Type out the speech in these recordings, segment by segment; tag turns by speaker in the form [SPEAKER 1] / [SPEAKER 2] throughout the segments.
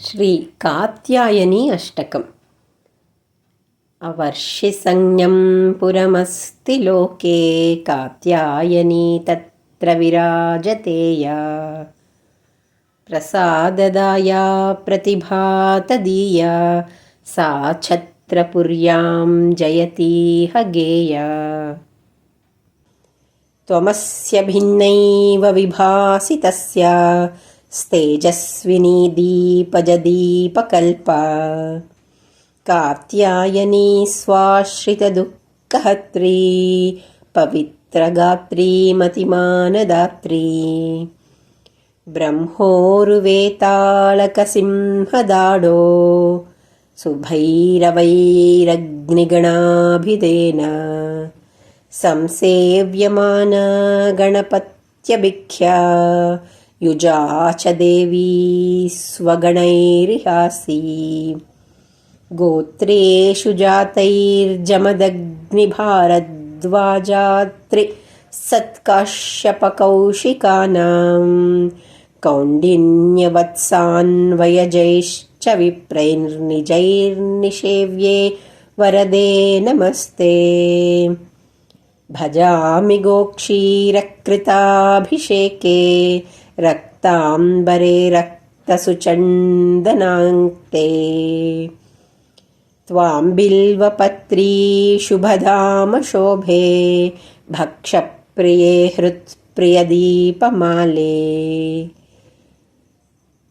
[SPEAKER 1] श्रीकात्यायनी अष्टकम्। अवर्षिसंज्ञं पुरमस्ति लोके कात्यायनी तत्र विराजतेया। प्रसाददाया प्रतिभातदीया। सा छत्रपुर्यां जयतीह गेया त्वमस्य भिन्नैव विभासि तस्य स्तेजस्विनी दीपजदीपकल्पा। कात्यायनी स्वाश्रितदुःखहत्री। पवित्रगात्री मतिमानदात्री। ब्रह्मोरुवेतालकसिंहदाडो। सुभैरवैरग्निगणाभिधेन संसेव्यमाना गणपत्यभिख्या युजा च देवी स्वगणैर्हासी गोत्रेषु जातैर्जमदग्निभारद्वाजात्रिसत्काश्यपकौशिकानां कौण्डिन्यवत्सान्वयजैश्च विप्रैर्निजैर्निषेव्ये वरदे नमस्ते। भजामि गोक्षीरकृताभिषेके रक्ताम्बरे रक्तसुचन्दनाङ्क्ते। त्वां बिल्वपत्री शुभधामशोभे भक्षप्रिये हृत्प्रियदीपमाले।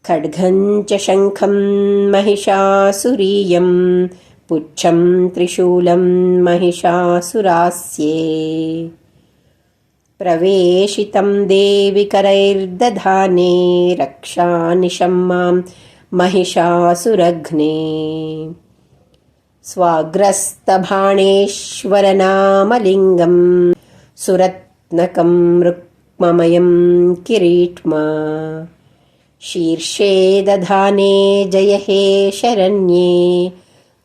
[SPEAKER 1] खड्गं च शङ्खं महिषासुरीयं पुच्छं त्रिशूलं महिषासुरास्ये प्रवेशितं देवि करैर्दधाने रक्षानिशं मां महिषासुरघ्ने। स्वाग्रस्तभाणेश्वरनामलिङ्गं सुरत्नकं रुक्ममयं किरीट्मा। शीर्षे दधाने जय हे शरण्ये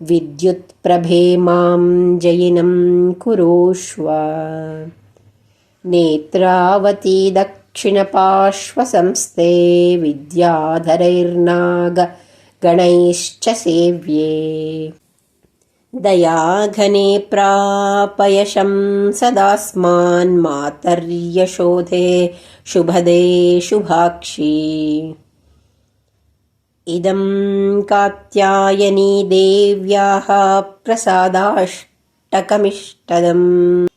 [SPEAKER 1] विद्युत्प्रभे मां जयिनं कुरुष्व नेत्रावती दक्षिणपार्श्वसंस्थे विद्याधरैर्नागगणैश्च सेव्ये। दयाघने प्रापयशं सदास्मान्मातर्यशोधे शुभदे शुभाक्षी। इदं कात्यायनी देव्याः प्रसादाष्टकमिष्टदम्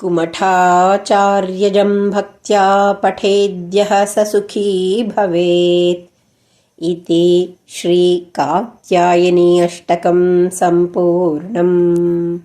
[SPEAKER 1] कुमठाचार्यजं भक्त्या पठेद्यः स सुखी भवेत्। इति श्रीकात्यायनी अष्टकं सम्पूर्णम्